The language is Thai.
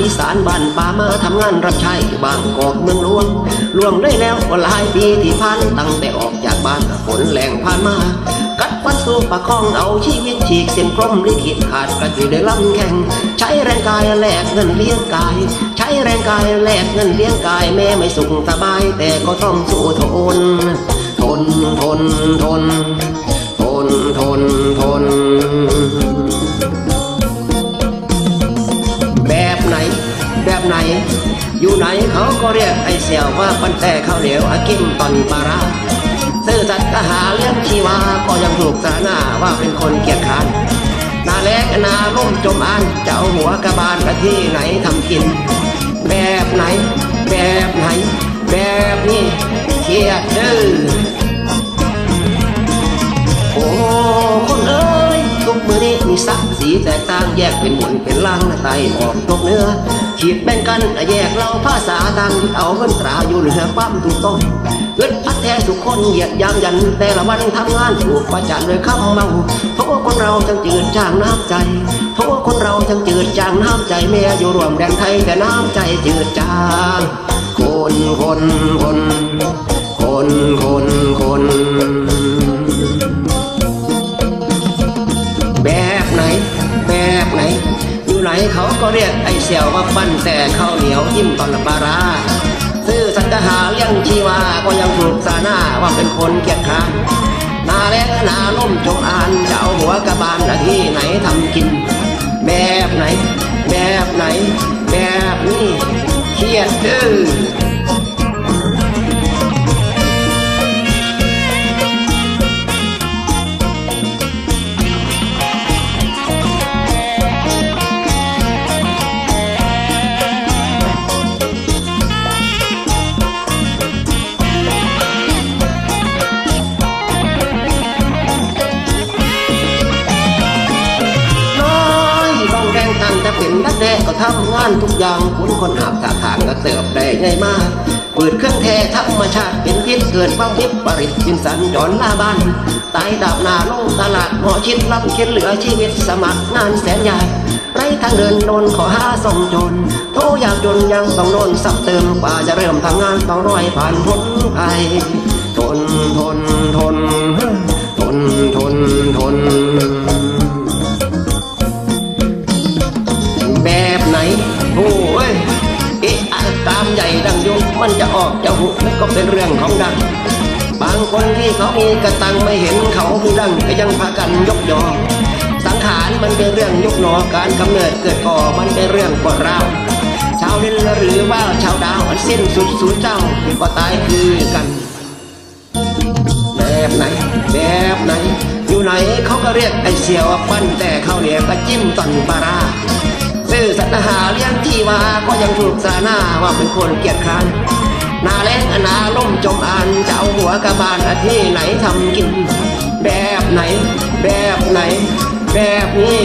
อีสานบ้านป่ามาทำงานรับใช้บางกอกเมืองหลวงล่วงได้แล้วก็หลายปีที่ผ่านตั้งแต่ออกจากบ้านฝนแรงผ่านมากัดฟันสู้ประคองเอาชีวิตฉีกเส้นกลมลิขิตขาดกระจุยได้ลำแข่งใช้แรงกายแลกเงินเลี้ยงกาย ใช้แรงกายแลกเงินเลี้ยงกายแม้ไม่สุขสบาย แต่ก็ต้องสู้ทน ทนทนทนทนทน อยู่ไหนเขาก็เรียกไอ้เสี่ยวว่าปันแต่ข้าวเหนียวอากิมตอนปลาราซื่อสัตย์ก็หาเลี้ยงชีวาก็ยังถูกสาหน้าว่าเป็นคนเกียจคร้านนาแลกนาล่มจมอ่านจะเอาหัวกระบาลกะที่ไหนทำกิน แบบไหน แบบไหน แบบนี้เครียดเด้อโอ้คนเอ้ยทุกมือนี้ สักสีแตกต่างแยกเป็นบนเป็นล่างไตออกตกเนื้อ ขีดแบ่งกันแยกเราภาษาต่างเอาเงินตราอยู่เหนือความถูกต้องเกิดพัดแท้ทุกคนเหยียดยามยัน แต่ละวันทำงานถูกประจานด้วยคำเมาโทษคนเราจังจืดจางน้ำใจโทษคนเราจังจืดจางน้ำใจแม่อยู่รวมแดนไทยแต่น้ำใจจืดจางคนคนคนคนคนคน ก็เรียกไอ้เสี่ยวว่าปั้นแต่ข้าวเหนียวยิ้มตอนละปลาราซื้อสัตหาเลี้ยงชีวาก็ยังถูกสาหน้าว่าเป็นคนเกียจค้านนาแล้งนาล่มจงอานจะเอาหัวกระบาลละที่ไหนทำกิน แบบไหน แบบไหน แบบนี้เครียดเด้อ ทำงานทุกอย่างคุณคนหาบถาทางก็เติบได้ไงมากเปิดเครื่องแท้ธรรมชาติเป็นพิษเกิดความวิปริตจินสันจรลาบ้านตายดาบหนาลงตลาดหมอชิดรับเข็นเหลือชีวิตสมัครงานแสนยากไรทางเดินโดนขอห้าส่งจนโทอยากจนยังต้องโดนสับเติมกว่าจะเริ่มทำงานต้องร้อยผ่านพ้นภัยทนทนทนทน ดังยุงมันจะออกจะหุบมันก็เป็นเรื่องของดัง บางคนที่เขามีกระตังไม่เห็นเขาคือดังก็ยังพากันยกยอ สังขารมันเป็นเรื่องยกหนอการกำเนิดเกิดก่อมันเป็นเรื่องปวดร้าวชาวดินหรือว่าชาวดาวอันสิ้นสุดสูญเจ้าก็ตายคือกัน แบบไหน แบบไหน อยู่ไหนเขาก็เรียกไอเสียวปั้นแต่เขาวเหนียวก็จิ้มตอนปลาร้า ซื่อสัตย์หาเลี้ยงที่ว่าก็ยังถูกสาหน้าว่าเป็นคนเกียจคร้านนาแรงนาล่มจมอันจะเอาหัวกระบาลอาที่ไหนทำกิน แบบไหน แบบไหน แบบนี้